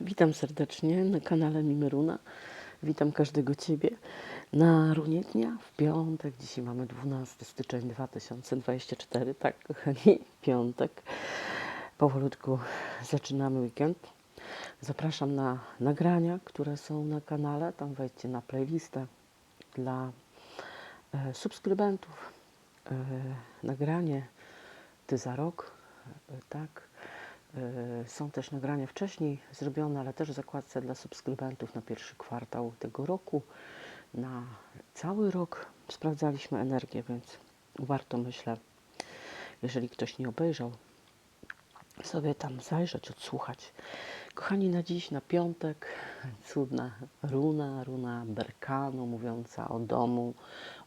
Witam serdecznie na kanale Mimeruna. Witam każdego Ciebie na runie dnia w piątek. Dzisiaj mamy 12 styczeń 2024. Tak, kochani, piątek. Powolutku zaczynamy weekend. Zapraszam na nagrania, które są na kanale. Tam wejdźcie na playlistę dla e, subskrybentów. E, nagranie Ty za rok, e, tak. E, Są też nagrania wcześniej zrobione, ale też w zakładce dla subskrybentów na pierwszy kwartał tego roku. Na cały rok sprawdzaliśmy energię, więc warto, myślę, jeżeli ktoś nie obejrzał, sobie tam zajrzeć, odsłuchać. Kochani, na dziś, na piątek, cudna runa, runa Berkanu, mówiąca o domu,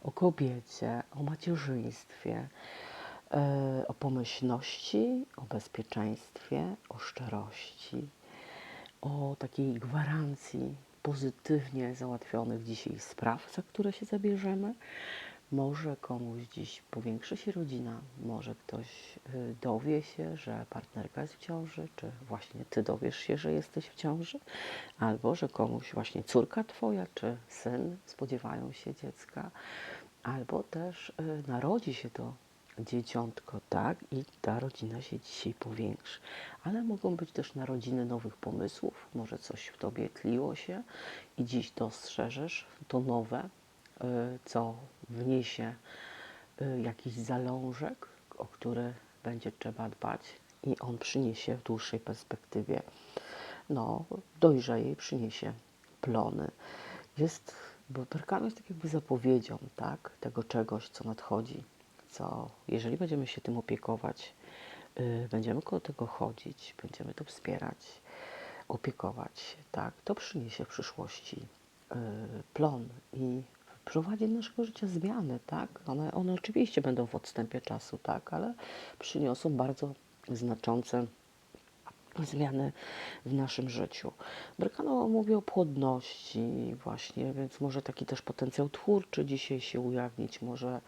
o kobiecie, o macierzyństwie, o pomyślności, o bezpieczeństwie, o szczerości, o takiej gwarancji pozytywnie załatwionych dzisiaj spraw, za które się zabierzemy. Może komuś dziś powiększy się rodzina, może ktoś y, dowie się, że partnerka jest w ciąży, czy właśnie ty dowiesz się, że jesteś w ciąży, albo że komuś właśnie córka twoja, czy syn spodziewają się dziecka, albo też y, narodzi się to dzieciątko, tak, i ta rodzina się dzisiaj powiększy. Ale mogą być też narodziny nowych pomysłów, może coś w tobie tliło się i dziś dostrzeżesz to nowe, y, co wniesie y, jakiś zalążek, o który będzie trzeba dbać i on przyniesie w dłuższej perspektywie, no, dojrzeje i przyniesie plony. Jest, bo Berkano jest tak jakby zapowiedzią, tak, tego czegoś, co nadchodzi, co, jeżeli będziemy się tym opiekować, y, będziemy koło tego chodzić, będziemy to wspierać, opiekować tak, to przyniesie w przyszłości y, plon i wprowadzi do naszego życia zmiany, tak? One, one oczywiście będą w odstępie czasu, tak, ale przyniosą bardzo znaczące zmiany w naszym życiu. Berkano mówi o płodności właśnie, więc może taki też potencjał twórczy dzisiaj się ujawnić, możemy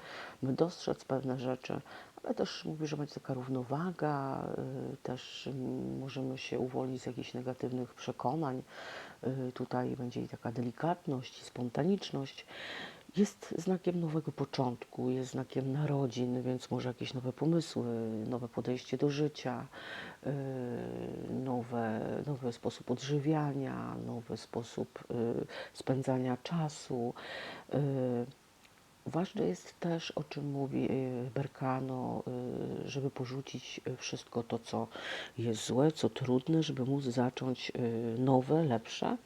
dostrzec pewne rzeczy, ale też mówi, że będzie taka równowaga, y, też mm, możemy się uwolnić z jakichś negatywnych przekonań. Y, Tutaj będzie i taka delikatność, i spontaniczność. Jest znakiem nowego początku, jest znakiem narodzin, więc może jakieś nowe pomysły, nowe podejście do życia, yy, nowe, nowy sposób odżywiania, nowy sposób yy, spędzania czasu. Yy, Ważne jest też, o czym mówi Berkano, żeby porzucić wszystko to, co jest złe, co trudne, żeby móc zacząć nowe, lepsze.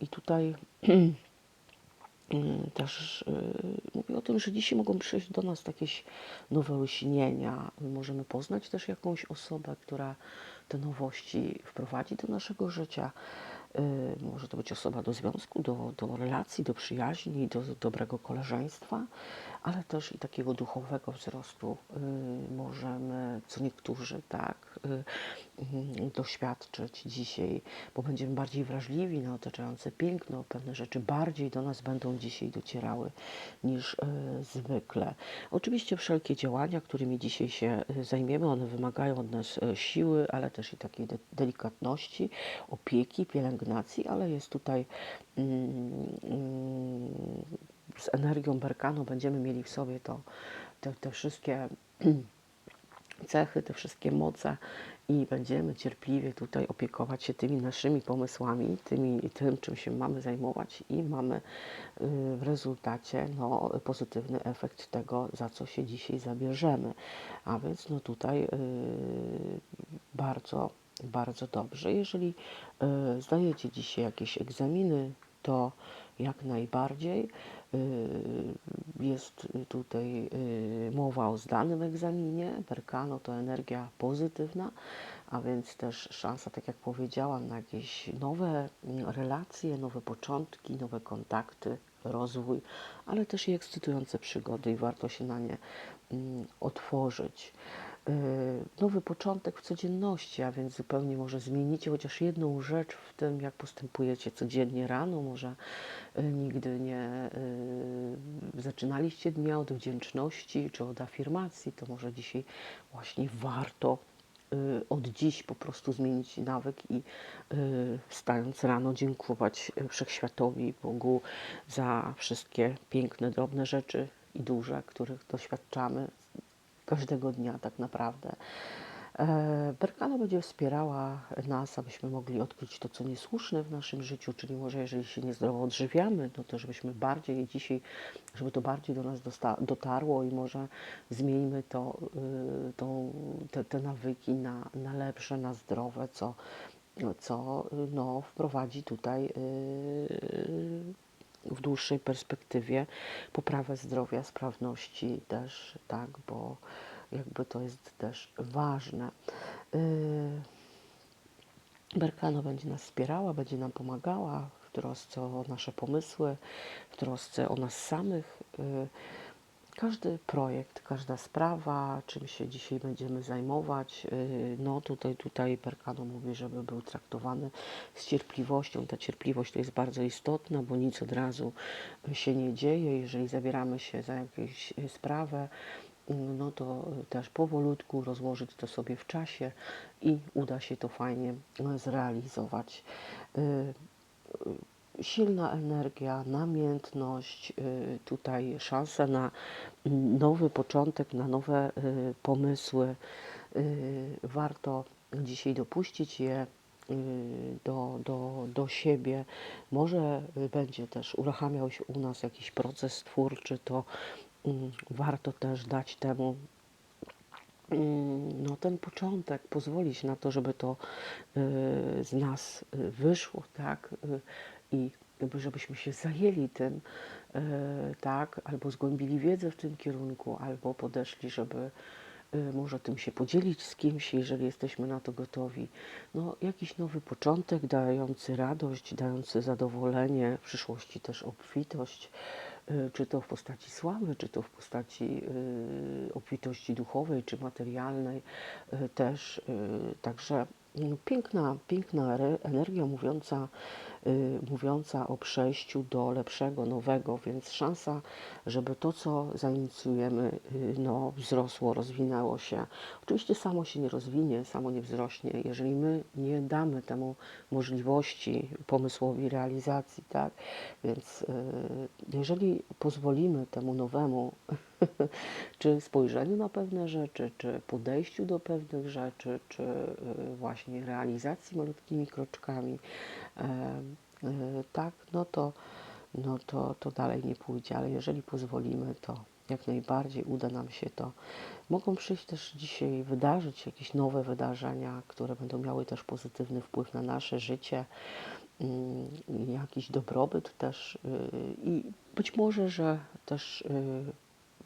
I tutaj też y, mówi o tym, że dzisiaj mogą przyjść do nas jakieś nowe lśnienia. My możemy poznać też jakąś osobę, która te nowości wprowadzi do naszego życia. Y, Może to być osoba do związku, do, do relacji, do przyjaźni, do dobrego koleżeństwa, ale też i takiego duchowego wzrostu y, możemy, co niektórzy, tak, y, mm, doświadczyć dzisiaj, bo będziemy bardziej wrażliwi na otaczające piękno, pewne rzeczy bardziej do nas będą dzisiaj docierały niż zwykle. Oczywiście wszelkie działania, którymi dzisiaj się zajmiemy, one wymagają od nas siły, ale też i takiej de delikatności, opieki, pielęgnacji, ale jest tutaj mm, mm, z energią Berkanu będziemy mieli w sobie to, te, te wszystkie cechy, te wszystkie moce i będziemy cierpliwie tutaj opiekować się tymi naszymi pomysłami, tymi, tym, czym się mamy zajmować i mamy y, w rezultacie no, pozytywny efekt tego, za co się dzisiaj zabierzemy. A więc no tutaj y, bardzo, bardzo dobrze. Jeżeli y, zdajecie dzisiaj jakieś egzaminy, to jak najbardziej y, jest tutaj y, mowa o zdanym egzaminie. Perkano to energia pozytywna, a więc też szansa, tak jak powiedziałam, na jakieś nowe mm, relacje, nowe początki, nowe kontakty, rozwój, ale też i ekscytujące przygody i warto się na nie mm, otworzyć. Y, Nowy początek w codzienności, a więc zupełnie może zmienicie chociaż jedną rzecz w tym, jak postępujecie codziennie rano. Może y, nigdy nie y, zaczynaliście dnia od wdzięczności czy od afirmacji, to może dzisiaj właśnie warto od dziś po prostu zmienić nawyk i wstając rano dziękować Wszechświatowi, Bogu za wszystkie piękne, drobne rzeczy i duże, których doświadczamy każdego dnia tak naprawdę. E, Berkana będzie wspierała nas, abyśmy mogli odkryć to, co niesłuszne w naszym życiu, czyli może jeżeli się niezdrowo odżywiamy, no to żebyśmy bardziej dzisiaj, żeby to bardziej do nas dotarło i może zmieńmy to, y, tą, te, te nawyki na, na lepsze, na zdrowe, co, co no, wprowadzi tutaj y, w dłuższej perspektywie poprawę zdrowia, sprawności też, tak, bo jakby to jest też ważne. Yy, Berkano będzie nas wspierała, będzie nam pomagała w trosce o nasze pomysły, w trosce o nas samych. Każdy projekt, każda sprawa, czym się dzisiaj będziemy zajmować, yy, no tutaj, tutaj Berkano mówi, żeby był traktowany z cierpliwością. Ta cierpliwość to jest bardzo istotna, bo nic od razu się nie dzieje. Jeżeli zabieramy się za jakąś y, sprawę, no to też powolutku rozłożyć to sobie w czasie i uda się to fajnie e, zrealizować. Silna energia, namiętność, y, tutaj szansa na mm, nowy początek, na nowe y, pomysły. Y, Warto dzisiaj dopuścić je do, do, do siebie. Może będzie też uruchamiał się u nas jakiś proces twórczy, to mm, warto też dać temu mm, no, ten początek, pozwolić na to, żeby to z nas wyszło, tak, i żebyśmy się zajęli tym, y, tak, albo zgłębili wiedzę w tym kierunku, albo podeszli, żeby y, może tym się podzielić z kimś, jeżeli jesteśmy na to gotowi. No, jakiś nowy początek, dający radość, dający zadowolenie, w przyszłości też obfitość, y, czy to w postaci sławy, czy to w postaci obfitości duchowej, czy materialnej też. Także mm, piękna, piękna energia mówiąca, mówiąca o przejściu do lepszego, nowego, więc szansa, żeby to, co zainicjujemy, y, no, wzrosło, rozwinęło się. Oczywiście samo się nie rozwinie, samo nie wzrośnie, jeżeli my nie damy temu możliwości, pomysłowi realizacji, tak? Więc y, jeżeli pozwolimy temu nowemu, czy spojrzeniu na pewne rzeczy, czy podejściu do pewnych rzeczy, czy y, właśnie realizacji malutkimi kroczkami, tak, no to, no to, to dalej nie pójdzie, ale jeżeli pozwolimy, to jak najbardziej uda nam się to. Mogą przyjść też dzisiaj, wydarzyć jakieś nowe wydarzenia, które będą miały też pozytywny wpływ na nasze życie, mm, jakiś dobrobyt też y, i być może, że też y,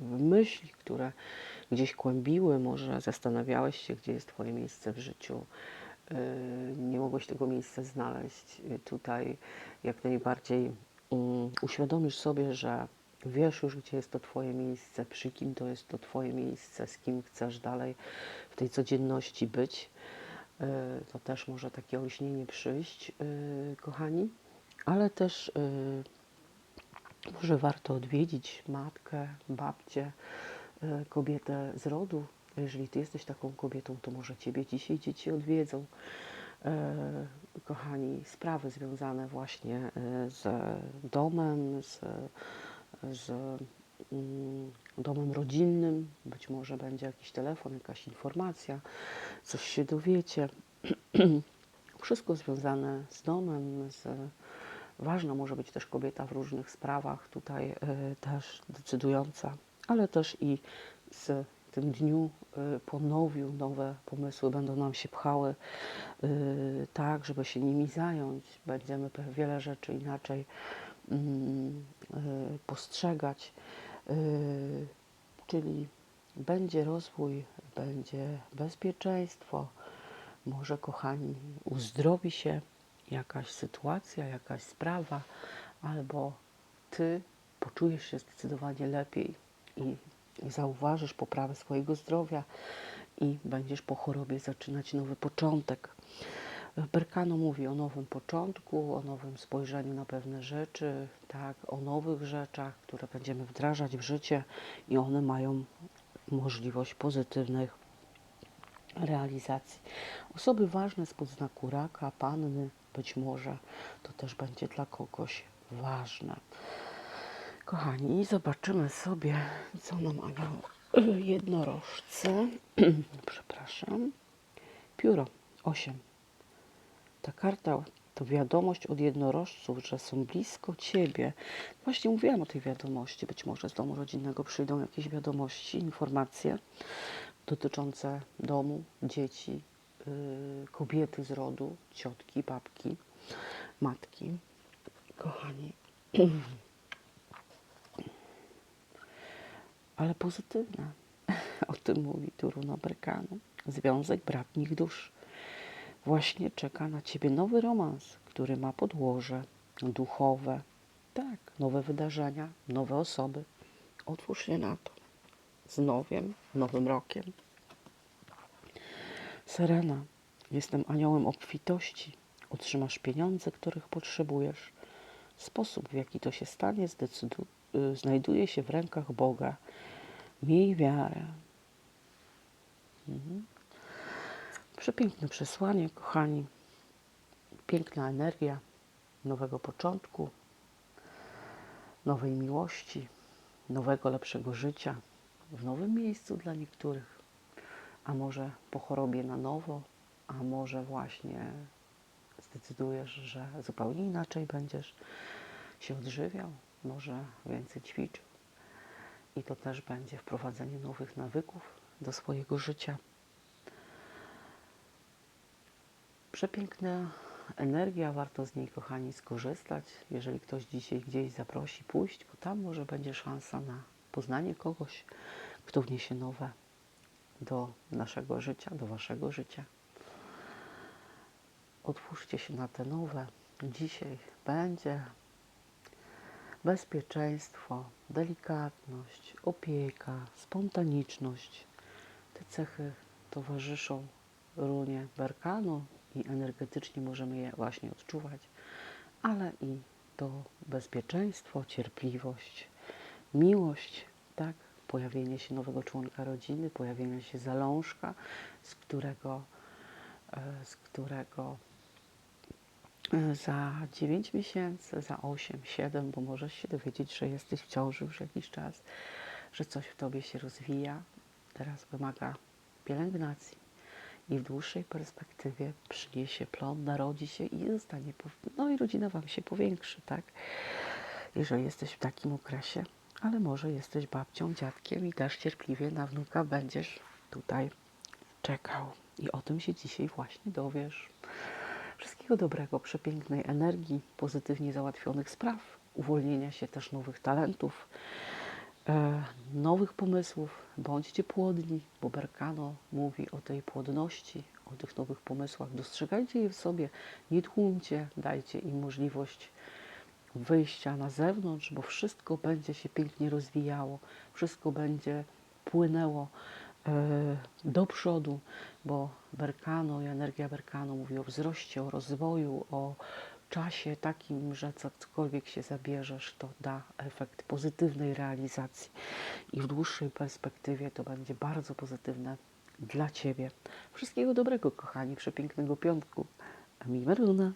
myśli, które gdzieś kłębiły, może zastanawiałeś się, gdzie jest Twoje miejsce w życiu, nie mogłeś tego miejsca znaleźć. Y, Tutaj jak najbardziej uświadomisz sobie, że wiesz już, gdzie jest to Twoje miejsce, przy kim to jest to Twoje miejsce, z kim chcesz dalej w tej codzienności być. Y, To też może takie olśnienie przyjść, kochani, ale też może warto odwiedzić matkę, babcię, kobietę z rodu. Jeżeli ty jesteś taką kobietą, to może ciebie dzisiaj dzieci odwiedzą. E, Kochani, sprawy związane właśnie y, z domem, z, z mm, domem rodzinnym, być może będzie jakiś telefon, jakaś informacja, coś się dowiecie. Wszystko związane z domem, z Ważna może być też kobieta w różnych sprawach, tutaj y, też decydująca, ale też i z tym dniu y, ponowiu nowe pomysły będą nam się pchały, y, tak, żeby się nimi zająć. Będziemy wiele rzeczy inaczej mm, y, postrzegać, czyli będzie rozwój, będzie bezpieczeństwo, może kochani, uzdrowi się jakaś sytuacja, jakaś sprawa, albo ty poczujesz się zdecydowanie lepiej i zauważysz poprawę swojego zdrowia i będziesz po chorobie zaczynać nowy początek. Berkano mówi o nowym początku, o nowym spojrzeniu na pewne rzeczy, tak, o nowych rzeczach, które będziemy wdrażać w życie i one mają możliwość pozytywnych realizacji. Osoby ważne spod znaku raka, panny, być może to też będzie dla kogoś ważne. Kochani, zobaczymy sobie, co nam anioł jednorożce. Przepraszam. Pióro 8. Ta karta to wiadomość od jednorożców, że są blisko ciebie. Właśnie mówiłam o tej wiadomości. Być może z domu rodzinnego przyjdą jakieś wiadomości, informacje dotyczące domu, dzieci, yy, kobiety z rodu, ciotki, babki, matki. Kochani, ale pozytywne. O tym mówi tu runa Berkanu. Związek bratnich dusz. Właśnie czeka na ciebie nowy romans, który ma podłoże duchowe. Tak, nowe wydarzenia, nowe osoby. Otwórz się na to. Z nowiem, nowym rokiem. Serena, jestem aniołem obfitości. Otrzymasz pieniądze, których potrzebujesz. Sposób, w jaki to się stanie, zdecydu- y, znajduje się w rękach Boga. Miej wiarę. Mhm. Przepiękne przesłanie, kochani. Piękna energia nowego początku, nowej miłości, nowego, lepszego życia w nowym miejscu dla niektórych. A może po chorobie na nowo, a może właśnie zdecydujesz, że zupełnie inaczej będziesz się odżywiał, może więcej ćwiczył. I to też będzie wprowadzenie nowych nawyków do swojego życia. Przepiękna energia, warto z niej, kochani, skorzystać. Jeżeli ktoś dzisiaj gdzieś zaprosi pójść, bo tam może będzie szansa na poznanie kogoś, kto wniesie nowe do naszego życia, do waszego życia. Otwórzcie się na te nowe. Dzisiaj będzie bezpieczeństwo, delikatność, opieka, spontaniczność. Te cechy towarzyszą runie Berkanu i energetycznie możemy je właśnie odczuwać, ale i to bezpieczeństwo, cierpliwość, miłość, tak, pojawienie się nowego członka rodziny, pojawienie się zalążka, z którego, e, z którego za 9 miesięcy, za 8, 7, bo możesz się dowiedzieć, że jesteś w ciąży już jakiś czas, że coś w tobie się rozwija. Teraz wymaga pielęgnacji i w dłuższej perspektywie przyniesie plon, narodzi się i zostanie, no i rodzina Wam się powiększy, tak? Jeżeli jesteś w takim okresie, ale może jesteś babcią, dziadkiem i też cierpliwie na wnuka będziesz tutaj czekał. I o tym się dzisiaj właśnie dowiesz. Wszystkiego dobrego, przepięknej energii, pozytywnie załatwionych spraw, uwolnienia się też nowych talentów, e, nowych pomysłów. Bądźcie płodni, bo Berkano mówi o tej płodności, o tych nowych pomysłach. Dostrzegajcie je w sobie, nie tłumcie, dajcie im możliwość wyjścia na zewnątrz, bo wszystko będzie się pięknie rozwijało, wszystko będzie płynęło do przodu, bo Berkano i energia Berkano mówi o wzroście, o rozwoju, o czasie takim, że co- cokolwiek się zabierzesz, to da efekt pozytywnej realizacji i w dłuższej perspektywie to będzie bardzo pozytywne dla Ciebie. Wszystkiego dobrego, kochani, przepięknego piątku. Mimeruna.